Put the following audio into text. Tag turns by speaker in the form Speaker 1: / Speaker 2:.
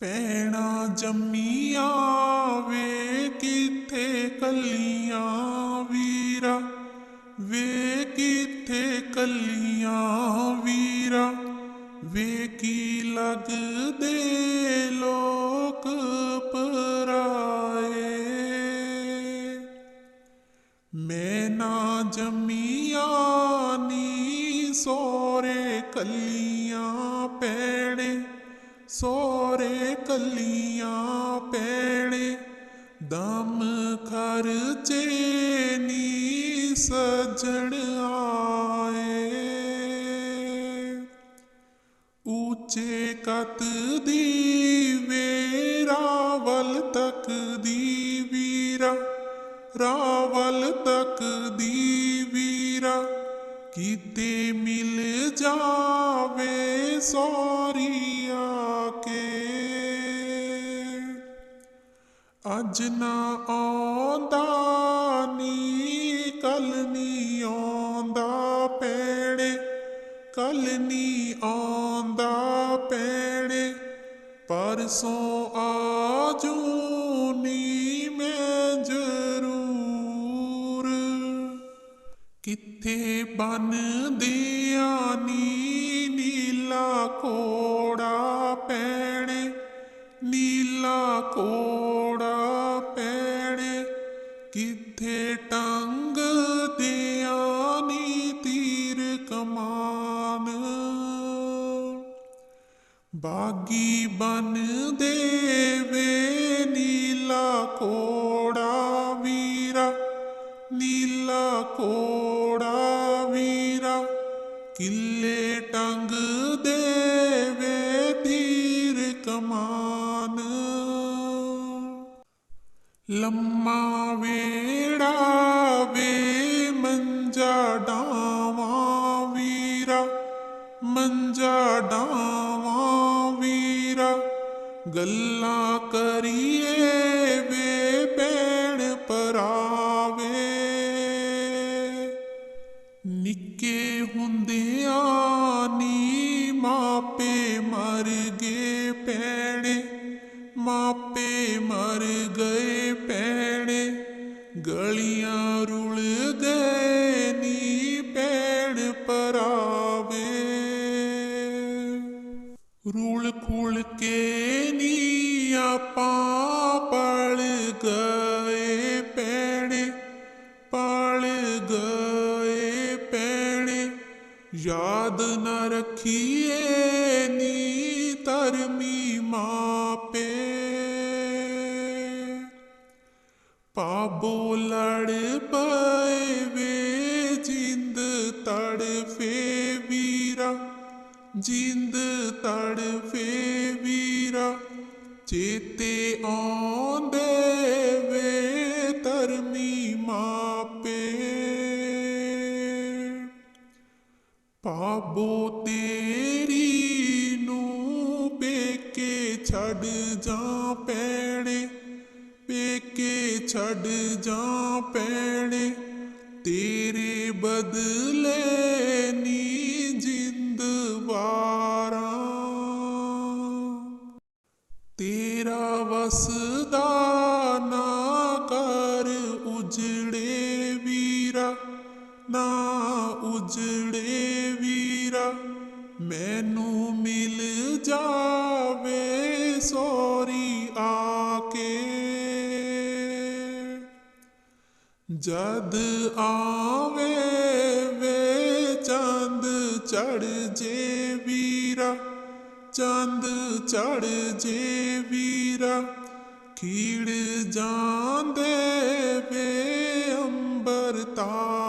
Speaker 1: ਪੈਣਾ ਜੰਮੀਆਂ ਵੇ, ਕਿੱਥੇ ਕੱਲੀਆਂ ਵੀਰਾ? ਵੇ, ਕਿੱਥੇ ਕੱਲੀਆਂ ਵੀਰਾ? ਵੇ, ਕੀ ਲੱਗਦੇ ਲੋਕ ਪਰਾਏ? ਮੈਂ ਨਾ ਜੰਮੀਆਂ, ਨੀ ਸੋਰੇ ਕੱਲੀਆਂ ਪੈਣੇ ਸੋਰੇ ਕੱਲੀਆਂ ਪੈਣੇ, ਦਮ ਖਰਚੇ ਨੀ ਸਜਣ ਆਏ। ਉੱਚੇ ਕਤ ਦੀ ਵੇਰਾ ਵੱਲ ਤੱਕ ਦੀ ਵੀਰਾ, ਰਾਵਲ ਤੱਕ ਦੀ ਵੀਰਾ, ਕਿਤੇ ਮਿਲ ਜਾਵੇ ਸੋਰੀਆ ਨਾ ਆਉਂਦਾ, ਨੀ ਕੱਲ ਨੀ ਆਉਂਦਾ ਪੈਣੇ ਕੱਲ ਨੀ ਆਉਂਦਾ ਪੈਣੇ ਪਰਸੋਂ ਆਜੂ ਨੀ ਮੈਂ ਜ਼ਰੂਰ। ਕਿੱਥੇ ਬੰਨਦਿਆਂ ਨੀ ਨੀਲਾ ਕੋੜਾ ਪੈਣੇ ਨੀਲਾ ਕੋੜਾ ਬਾਗੀ ਬਨ ਦੇਵੇ ਨੀਲਾ ਕੋੜਾ ਵੀਰਾ, ਨੀਲਾ ਕੋੜਾ ਵੀਰਾ, ਕਿੱਲੇ ਟੰਗ ਦੇਵੇ ਤੀਰ ਕਮਾਨ। ਲੰਮਾ ਵੇੜਾ ਵੇ ਮੰਜਾ ਡਾਵਾਂ ਵੀਰਾ, ਮੰਜਾ ਡਾਵਾਂ ਗੱਲਾਂ ਕਰੀਏ ਵੇ ਭੈਣ ਪਰਾਵੇ ਨਿੱਕੇ ਹੁੰਦਿਆਂ ਨੀ ਮਾਪੇ ਮਰ ਗਏ ਪੈਣੇ ਮਾਪੇ ਮਰ ਗਏ ਪੈਣੇ ਗਲੀਆਂ ਰੁਲ ਗਏ ਆਪਾਂ ਪਲ ਗਏ ਪੈਣੇ, ਪਲ ਗਏ ਪੈਣੇ। ਯਾਦ ਨਾ ਰੱਖੀਏ ਨੀ ਧਰਮੀ ਮਾਪੇ। ਪਾਬੋ ਲੜ ਪਏ ਵੇ ਜਿੰਦ ਤੜਫੇ ਵੀਰਾ, ਜਿੰਦ ਤੜਫੇ ਵੀਰਾ। ਚੇਤੇ ਆਉਂਦੇ ਵੇ ਧਰਮੀ ਮਾਪੇ। ਪਾਬੋ ਤੇਰੀ ਨੂੰ ਪੇਕੇ ਛੱਡ ਜਾ ਪੈਣੇ, ਪੇਕੇ ਛੱਡ ਜਾ ਪੈਣੇ, ਤੇਰੇ ਬਦਲੇ ਤੇਰਾ ਵਸਦਾ ਨਾ ਕਰ ਉਜੜੇ ਵੀਰਾ, ਨਾ ਉਜੜੇ ਵੀਰਾ, ਮੈਨੂੰ ਮਿਲ ਜਾਵੇ ਸੋਰੀ ਆ ਕੇ ਜਦ ਆਵੇ ਵੇ ਚੰਦ ਚੜ ਜੇ ਵੀਰਾ ਚੰਦ ਚੜ ਜੇ ਵੀਰਾ ਖੀੜ ਜਾਂਦੇ ਵੇ ਅੰਬਰ ਤਾਰੇ।